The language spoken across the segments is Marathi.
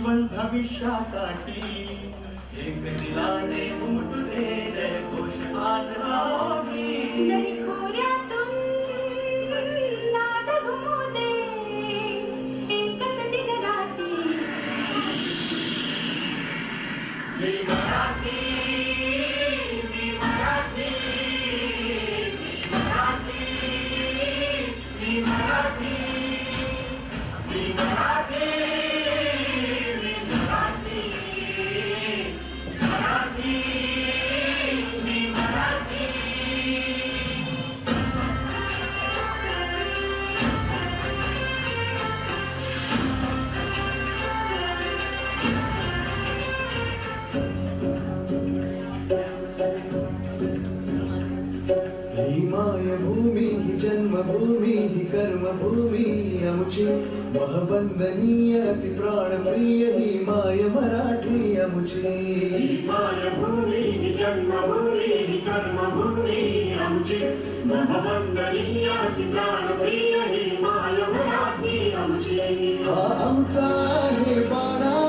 उज्ज्वल भविष्यासाठी एक दिलाने उमटले दे जय घोष आज लावी नाही खोऱ्यातून नाद घुमू दे। एकच मी मराठी ही मायभूमी ही जन्मभूमी ही कर्मभूमी अमुची महवंदनीय अति प्राणप्रिय ही माय मराठी अमुची मायभूमी ही जन्मभूमी ही कर्मभूमी आमची महवंदनीय ती प्राणप्रिय ही माय मराठी आमची हा आमचा आहे बाणा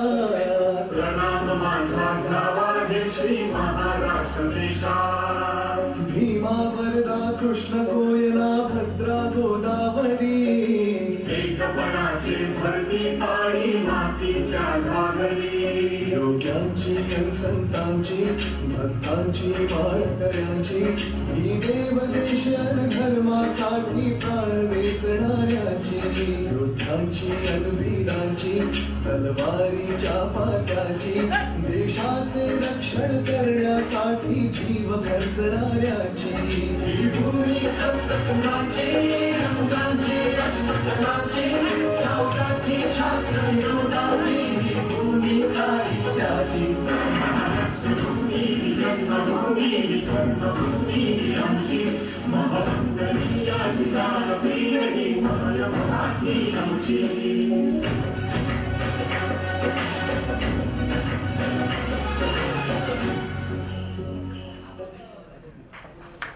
योग्यांची अन संतांची भक्तांची वारकऱ्यांची. ही देवदेशन धर्मासाठी प्राण वेचणाऱ्यांची वृद्धांची अन तलवारीच्या पात्याची देशाचे रक्षण करण्यासाठी जीव खर्चणाऱ्याची. ही भूमी सप्तकुमाची रंगांची अष्टकलाची